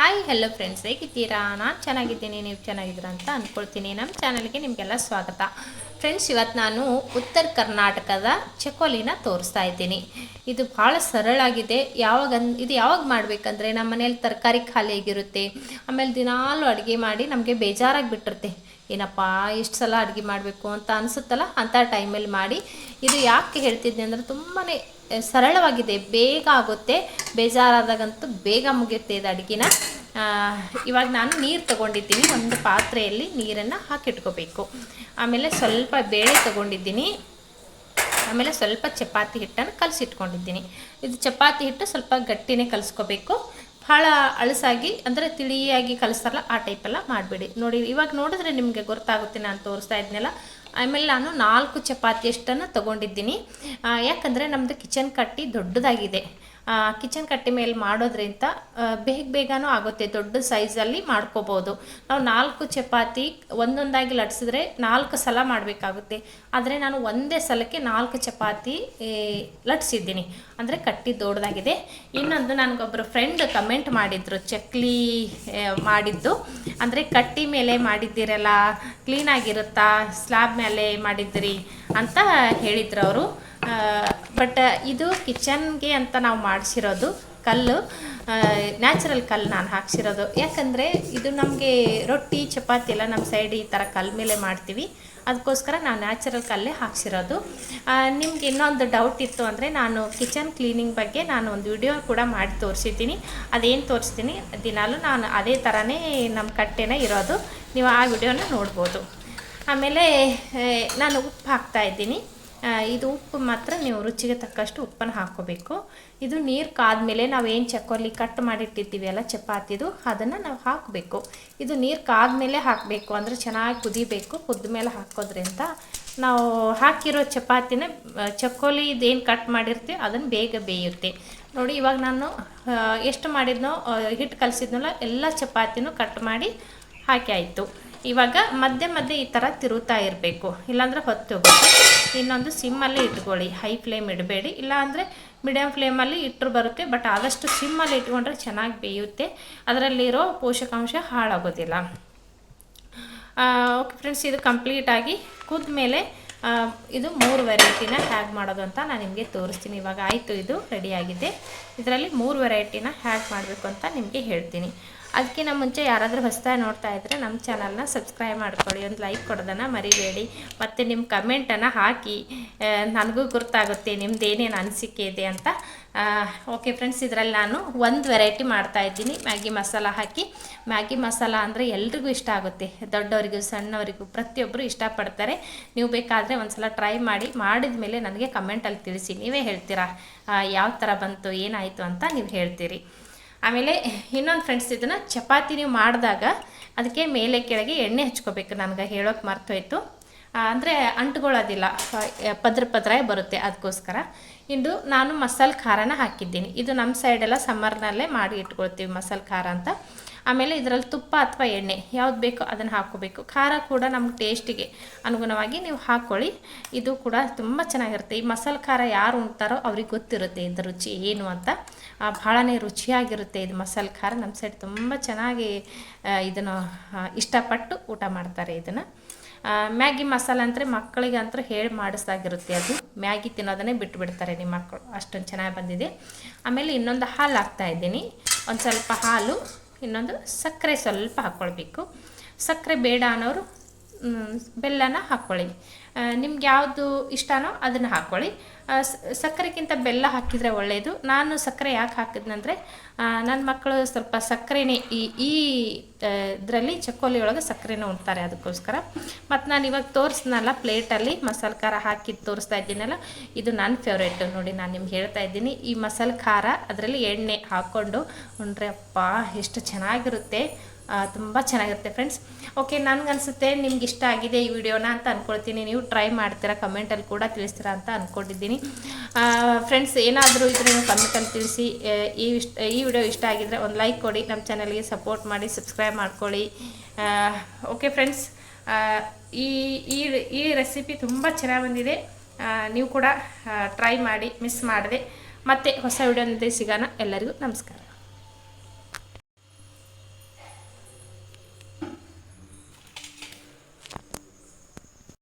Hi hello friends ಹೇಗಿದ್ದೀರಾ? ನಾನು ಚೆನ್ನಾಗಿದ್ದೀನಿ. ನೀವು ಚೆನ್ನಾಗಿದ್ದೀರಾ ಅಂತ ಅಂದ್ಕೊಳ್ತೀನಿ. ನಮ್ಮ ಚಾನಲ್ಗೆ ನಿಮಗೆಲ್ಲ ಸ್ವಾಗತ. ಫ್ರೆಂಡ್ಸ್ ಇವತ್ತು ನಾನು ಉತ್ತರ ಕರ್ನಾಟಕದ ಚಕೋಲಿನ ತೋರಿಸ್ತಾ ಇದ್ದೀನಿ. ಇದು ಭಾಳ ಸರಳಾಗಿದೆ ಯಾವಾಗ ಇದು ಯಾವಾಗ ಮಾಡಬೇಕಂದ್ರೆ ನಮ್ಮ ಮನೇಲಿ ತರಕಾರಿ ಖಾಲಿ ಆಗಿರುತ್ತೆ. ಆಮೇಲೆ ದಿನಾಲು ಅಡುಗೆ ಮಾಡಿ ನಮಗೆ ಬೇಜಾರಾಗಿ ಬಿಟ್ಟಿರುತ್ತೆ. ಏನಪ್ಪ, ಇಷ್ಟು ಸಲ ಅಡುಗೆ ಮಾಡಬೇಕು ಅಂತ ಅನಿಸುತ್ತಲ್ಲ ಅಂಥ ಟೈಮಲ್ಲಿ ಮಾಡಿ. ಇದು ಯಾಕೆ ಹೇಳ್ತಿದ್ದೆ ಅಂದರೆ ತುಂಬಾ ಸರಳವಾಗಿದೆ. ಬೇಗ ಆಗುತ್ತೆ. ಬೇಜಾರಾದಾಗಂತೂ ಬೇಗ ಮುಗಿಯುತ್ತೆ ಇದು ಅಡುಗೆನ. ಇವಾಗ ನಾನು ನೀರು ತಗೊಂಡಿದ್ದೀನಿ ಒಂದು ಪಾತ್ರೆಯಲ್ಲಿ ನೀರನ್ನು ಹಾಕಿಟ್ಕೋಬೇಕು. ಆಮೇಲೆ ಸ್ವಲ್ಪ ಬೇಳೆ ತಗೊಂಡಿದ್ದೀನಿ. ಆಮೇಲೆ ಸ್ವಲ್ಪ ಚಪಾತಿ ಹಿಟ್ಟನ್ನು ಕಲಸಿಟ್ಕೊಂಡಿದ್ದೀನಿ. ಇದು ಚಪಾತಿ ಹಿಟ್ಟು ಸ್ವಲ್ಪ ಗಟ್ಟಿನೇ ಕಲಿಸ್ಕೋಬೇಕು. ಭಾಳ ಅಳಸಾಗಿ ಅಂದರೆ ತಿಳಿಯಾಗಿ ಕಲಿಸ್ತಾರಲ್ಲ ಆ ಟೈಪೆಲ್ಲ ಮಾಡಬೇಡಿ. ನೋಡಿ ಇವಾಗ ನೋಡಿದ್ರೆ ನಿಮಗೆ ಗೊತ್ತಾಗುತ್ತೆ ನಾನು ತೋರಿಸ್ತಾ ಇದ್ನಲ್ಲ. ಆಮೇಲೆ ನಾನು ನಾಲ್ಕು ಚಪಾತಿಯಷ್ಟನ್ನು ತೊಗೊಂಡಿದ್ದೀನಿ. ಆ, ಯಾಕಂದರೆ ನಮ್ಮದು ಕಿಚನ್ ಕಟ್ಟಿ ದೊಡ್ಡದಾಗಿದೆ. ಕಿಚನ್ ಕಟ್ಟಿ ಮೇಲೆ ಮಾಡೋದ್ರಿಂದ ಬೇಗ ಬೇಗನೂ ಆಗುತ್ತೆ. ದೊಡ್ಡ ಸೈಜಲ್ಲಿ ಮಾಡ್ಕೋಬೋದು. ನಾವು ನಾಲ್ಕು ಚಪಾತಿ ಒಂದೊಂದಾಗಿ ಲಟ್ಸಿದ್ರೆ ನಾಲ್ಕು ಸಲ ಮಾಡಬೇಕಾಗುತ್ತೆ. ಆದರೆ ನಾನು ಒಂದೇ ಸಲಕ್ಕೆ ನಾಲ್ಕು ಚಪಾತಿ ಲಟ್ಸಿದ್ದೀನಿ. ಅಂದರೆ ಕಟ್ಟಿ ದೊಡ್ಡದಾಗಿದೆ. ಇನ್ನೊಂದು ನನಗೊಬ್ಬರು ಫ್ರೆಂಡ್ ಕಮೆಂಟ್ ಮಾಡಿದ್ರು, ಚಕ್ಲಿ ಮಾಡಿದ್ದು. ಅಂದರೆ ಕಟ್ಟಿ ಮೇಲೆ ಮಾಡಿದ್ದೀರಲ್ಲ ಕ್ಲೀನಾಗಿರುತ್ತಾ ಸ್ಲ್ಯಾಬ್ ಮೇಲೆ ಮಾಡಿದ್ದೀರಿ ಅಂತ ಹೇಳಿದ್ರು ಅವರು. ಬಟ್ ಇದು ಕಿಚನ್ಗೆ ಅಂತ ನಾವು ಮಾಡಿಸಿರೋದು ಕಲ್ಲು. ನ್ಯಾಚುರಲ್ ಕಲ್ಲು ನಾನು ಹಾಕ್ಸಿರೋದು. ಯಾಕಂದರೆ ಇದು ನಮಗೆ ರೊಟ್ಟಿ ಚಪಾತಿ ಎಲ್ಲ ನಮ್ಮ ಸೈಡ್ ಈ ಥರ ಕಲ್ಲು ಮೇಲೆ ಮಾಡ್ತೀವಿ. ಅದಕ್ಕೋಸ್ಕರ ನಾವು ನ್ಯಾಚುರಲ್ ಕಲ್ಲೇ ಹಾಕ್ಸಿರೋದು. ನಿಮ್ಗೆ ಇನ್ನೊಂದು ಡೌಟ್ ಇತ್ತು ಅಂದರೆ ನಾನು ಕಿಚನ್ ಕ್ಲೀನಿಂಗ್ ಬಗ್ಗೆ ನಾನು ಒಂದು ವಿಡಿಯೋ ಕೂಡ ಮಾಡಿ ತೋರಿಸಿದ್ದೀನಿ. ಅದೇನು ತೋರಿಸ್ತೀನಿ ದಿನಾಲು ನಾನು ಅದೇ ಥರನೇ ನಮ್ಮ ಕಟ್ಟೆನೇ ಇರೋದು. ನೀವು ಆ ವಿಡಿಯೋನ ನೋಡ್ಬೋದು. ಆಮೇಲೆ ನಾನು ಉಪ್ಪು ಹಾಕ್ತಾ ಇದ್ದೀನಿ. ಆ, ಇದು ಉಪ್ಪು ಮಾತ್ರ ನೀವು ರುಚಿಗೆ ತಕ್ಕಷ್ಟು ಉಪ್ಪನ್ನು ಹಾಕೋಬೇಕು ಇದು ನೀರು ಕಾದ್ಮೇಲೆ ನಾವು ಏನು ಚಕ್ಕೋಲಿ ಕಟ್ ಮಾಡಿಟ್ಟಿರ್ತೀವಿ ಅಲ್ಲ ಚಪಾತಿದು, ಅದನ್ನು ನಾವು ಹಾಕಬೇಕು. ಇದು ನೀರು ಕಾದ್ಮೇಲೆ ಹಾಕಬೇಕು, ಅಂದರೆ ಚೆನ್ನಾಗಿ ಕುದಿಬೇಕು ಕುದ್ದ ಮೇಲೆ ಹಾಕೋದ್ರಿಂದ ನಾವು ಹಾಕಿರೋ ಚಪಾತಿನ ಚಕ್ಕೋಲಿ ಇದೇನು ಕಟ್ ಮಾಡಿರ್ತೀವಿ ಅದನ್ನು ಬೇಗ ಬೇಯುತ್ತೆ. ನೋಡಿ, ಇವಾಗ ನಾನು ಎಷ್ಟು ಮಾಡಿದ್ನೋ ಹಿಟ್ಟು ಕಲಸಿದ್ನಲ್ಲ, ಎಲ್ಲ ಚಪಾತಿನೂ ಕಟ್ ಮಾಡಿ ಹಾಕಿ ಆಯಿತು. ಇವಾಗ ಮಧ್ಯೆ ಮಧ್ಯೆ ಈ ಥರ ತಿರುತ್ತಾ ಇರಬೇಕು. ಇಲ್ಲಾಂದರೆ ಹೊತ್ತು ಹೋಗುತ್ತೆ ಇನ್ನೊಂದು ಸಿಮ್ಮಲ್ಲೇ ಇಟ್ಕೊಳ್ಳಿ. ಹೈ ಫ್ಲೇಮ್ ಇಡಬೇಡಿ. ಇಲ್ಲಾಂದರೆ ಮೀಡಿಯಮ್ ಫ್ಲೇಮಲ್ಲಿ ಇಟ್ಟರು ಬರುತ್ತೆ ಬಟ್ ಆದಷ್ಟು ಸಿಮ್ಮಲ್ಲಿ ಇಟ್ಕೊಂಡ್ರೆ ಚೆನ್ನಾಗಿ ಬೇಯುತ್ತೆ. ಅದರಲ್ಲಿರೋ ಪೋಷಕಾಂಶ ಹಾಳಾಗೋದಿಲ್ಲ. ಓಕೆ ಫ್ರೆಂಡ್ಸ್ ಇದು ಕಂಪ್ಲೀಟಾಗಿ ಮೇಲೆ ಇದು ಮೂರು ವೆರೈಟಿನ ಹ್ಯಾಗ್ ಮಾಡೋದು ಅಂತ ನಾನು ನಿಮಗೆ ತೋರಿಸ್ತೀನಿ. ಇವಾಗ ಆಯಿತು, ಇದು ರೆಡಿಯಾಗಿದೆ ಇದರಲ್ಲಿ ಮೂರು ವೆರೈಟಿನ ಹ್ಯಾಗ್ ಮಾಡಬೇಕು ಅಂತ ನಿಮಗೆ ಹೇಳ್ತೀನಿ. ಅದಕ್ಕಿಂತ ಮುಂಚೆ ಯಾರಾದರೂ ಹೊಸದಾಗಿ ನೋಡ್ತಾ ಇದ್ದರೆ ನಮ್ಮ ಚಾನಲ್ನ ಸಬ್ಸ್ಕ್ರೈಬ್ ಮಾಡ್ಕೊಳ್ಳಿ. ಒಂದು ಲೈಕ್ ಕೊಡೋದನ್ನು ಮರಿಬೇಡಿ. ಮತ್ತು ನಿಮ್ಮ ಕಮೆಂಟನ್ನು ಹಾಕಿ. ನನಗೂ ಗೊತ್ತಾಗುತ್ತೆ ನಿಮ್ದು ಏನೇನು ಅನಿಸಿಕೆ ಇದೆ ಅಂತ. ಓಕೆ ಫ್ರೆಂಡ್ಸ್ ಇದರಲ್ಲಿ ನಾನು ಒಂದು ವೆರೈಟಿ ಮಾಡ್ತಾ ಇದ್ದೀನಿ. ಮ್ಯಾಗಿ ಮಸಾಲ ಹಾಕಿ. ಮ್ಯಾಗಿ ಮಸಾಲ ಅಂದರೆ ಎಲ್ರಿಗೂ ಇಷ್ಟ ಆಗುತ್ತೆ. ದೊಡ್ಡವರಿಗೂ, ಸಣ್ಣವರಿಗೂ ಪ್ರತಿಯೊಬ್ಬರು ಇಷ್ಟಪಡ್ತಾರೆ ನೀವು ಬೇಕಾದರೆ ಒಂದ್ಸಲ ಟ್ರೈ ಮಾಡಿ ಮಾಡಿದ ಮೇಲೆ ನನಗೆ ಕಮೆಂಟಲ್ಲಿ ತಿಳಿಸಿ. ನೀವೇ ಹೇಳ್ತೀರಾ? ಯಾವ ಥರ ಬಂತು, ಏನಾಯಿತು ಅಂತ ನೀವು ಹೇಳ್ತೀರಿ. ಆಮೇಲೆ ಇನ್ನೊಂದು ಫ್ರೆಂಡ್ಸ್ ಇದನ್ನು ಚಪಾತಿ ನೀವು ಮಾಡಿದಾಗ ಅದಕ್ಕೆ ಮೇಲೆ ಕೆಳಗೆ ಎಣ್ಣೆ ಹಚ್ಕೋಬೇಕು ನನಗೆ ಹೇಳೋಕೆ ಮರ್ತೋಯ್ತು. ಅಂದರೆ ಅಂಟ್ಕೊಳ್ಳೋದಿಲ್ಲ ಪದ್ರ ಪದ್ರ ಬರುತ್ತೆ ಅದಕ್ಕೋಸ್ಕರ ಇಂದು ನಾನು ಮಸಾಲೆ ಖಾರನ ಹಾಕಿದ್ದೀನಿ. ಇದು ನಮ್ಮ ಸೈಡೆಲ್ಲ ಸಮ್ಮರ್ನಲ್ಲೇ ಮಾಡಿ ಇಟ್ಕೊಳ್ತೀವಿ ಮಸಾಲೆ ಖಾರ ಅಂತ. ಆಮೇಲೆ ಇದರಲ್ಲಿ ತುಪ್ಪ ಅಥವಾ ಎಣ್ಣೆ ಯಾವ್ದು ಬೇಕೋ ಅದನ್ನು ಹಾಕ್ಕೋಬೇಕು. ಖಾರ ಕೂಡ ನಮ್ಗೆ ಟೇಸ್ಟಿಗೆ ಅನುಗುಣವಾಗಿ ನೀವು ಹಾಕ್ಕೊಳ್ಳಿ ಇದು ಕೂಡ ತುಂಬ ಚೆನ್ನಾಗಿರುತ್ತೆ. ಈ ಮಸಾಲೆ ಖಾರ ಯಾರು ಉಣ್ತಾರೋ ಅವ್ರಿಗೆ ಗೊತ್ತಿರುತ್ತೆ ಇದರ ರುಚಿ ಏನು ಅಂತ. ಭಾಳನೇ ರುಚಿಯಾಗಿರುತ್ತೆ ಇದು ಮಸಾಲೆ ಖಾರ. ನಮ್ಮ ಸೈಡ್ ತುಂಬ ಚೆನ್ನಾಗಿ ಇದನ್ನು ಇಷ್ಟಪಟ್ಟು ಊಟ ಮಾಡ್ತಾರೆ ಇದನ್ನು. ಮ್ಯಾಗಿ ಮಸಾಲ ಅಂದರೆ ಮಕ್ಕಳಿಗೆ ಅಂತೂ ಹೇಳಿ ಮಾಡಿಸ್ದಾಗಿರುತ್ತೆ ಅದು. ಮ್ಯಾಗಿ ತಿನ್ನೋದನ್ನೇ ಬಿಟ್ಬಿಡ್ತಾರೆ ನಿಮ್ಮ ಮಕ್ಕಳು. ಅಷ್ಟೊಂದು ಚೆನ್ನಾಗಿ ಬಂದಿದೆ. ಆಮೇಲೆ ಇನ್ನೊಂದು ಹಾಲು ಹಾಕ್ತಾ ಇದ್ದೀನಿ. ಒಂದು ಸ್ವಲ್ಪ ಹಾಲು ಇನ್ನೊಂದು ಸಕ್ಕರೆ ಸ್ವಲ್ಪ ಹಾಕ್ಕೊಳ್ಬೇಕು. ಸಕ್ಕರೆ ಬೇಡ ಅನ್ನೋರು ಬೆಲ್ಲನ ಹಾಕ್ಕೊಳ್ಳಿ. ನಿಮ್ಗೆ ಯಾವುದು ಇಷ್ಟನೋ ಅದನ್ನು ಹಾಕ್ಕೊಳ್ಳಿ ಸಕ್ಕರೆಗಿಂತ ಬೆಲ್ಲ ಹಾಕಿದರೆ ಒಳ್ಳೆಯದು ನಾನು ಸಕ್ಕರೆ ಯಾಕೆ ಹಾಕಿದ್ನಂದರೆ ನನ್ನ ಮಕ್ಕಳು ಸ್ವಲ್ಪ ಸಕ್ಕರೆನೇ ಈ ಈ ಇದರಲ್ಲಿ ಚಕ್ಕೋಲಿ ಒಳಗೆ ಸಕ್ಕರೆನೇ ಉಣ್ತಾರೆ ಅದಕ್ಕೋಸ್ಕರ. ಮತ್ತು ನಾನು ಇವಾಗ ತೋರಿಸ್ನಲ್ಲ ಪ್ಲೇಟಲ್ಲಿ, ಮಸಾಲೆ ಖಾರ ಹಾಕಿ ತೋರಿಸ್ತಾ ಇದ್ದೀನಲ್ಲ, ಇದು ನನ್ನ ಫೇವ್ರೇಟು ನೋಡಿ, ನಾನು ನಿಮ್ಗೆ ಹೇಳ್ತಾ ಇದ್ದೀನಿ, ಈ ಮಸಾಲೆ ಖಾರ ಅದರಲ್ಲಿ ಎಣ್ಣೆ ಹಾಕ್ಕೊಂಡು ಉಂಡ್ರೆ ಅಪ್ಪ, ಎಷ್ಟು ಚೆನ್ನಾಗಿರುತ್ತೆ. ತುಂಬ ಚೆನ್ನಾಗಿರುತ್ತೆ ಫ್ರೆಂಡ್ಸ್ ಓಕೆ ನನಗನ್ಸುತ್ತೆ ನಿಮ್ಗೆ ಇಷ್ಟ ಆಗಿದೆ ಈ ವಿಡಿಯೋನ ಅಂತ ಅಂದ್ಕೊಳ್ತೀನಿ ನೀವು ಟ್ರೈ ಮಾಡ್ತೀರಾ ಕಮೆಂಟಲ್ಲಿ ಕೂಡ ತಿಳಿಸ್ತೀರಾ ಅಂತ ಅಂದ್ಕೊಂಡಿದ್ದೀನಿ ಫ್ರೆಂಡ್ಸ್ ಏನಾದರೂ ಇದ್ರೆ ನೀವು ಕಮೆಂಟಲ್ಲಿ ತಿಳಿಸಿ. ಈ ಇಷ್ಟ, ಈ ವಿಡಿಯೋ ಇಷ್ಟ ಆಗಿದ್ರೆ ಒಂದು ಲೈಕ್ ಕೊಡಿ. ನಮ್ಮ ಚಾನಲ್ಗೆ ಸಪೋರ್ಟ್ ಮಾಡಿ ಸಬ್ಸ್ಕ್ರೈಬ್ ಮಾಡ್ಕೊಳ್ಳಿ. ಓಕೆ ಫ್ರೆಂಡ್ಸ್ ಈ ಈ ಈ ರೆಸಿಪಿ ತುಂಬ ಚೆನ್ನಾಗಿ ಬಂದಿದೆ. ನೀವು ಕೂಡ ಟ್ರೈ ಮಾಡಿ ಮಿಸ್ ಮಾಡಿದೆ. ಮತ್ತೆ ಹೊಸ ವಿಡಿಯೋನಲ್ಲಿ ಸಿಗೋಣ. ಎಲ್ಲರಿಗೂ ನಮಸ್ಕಾರ.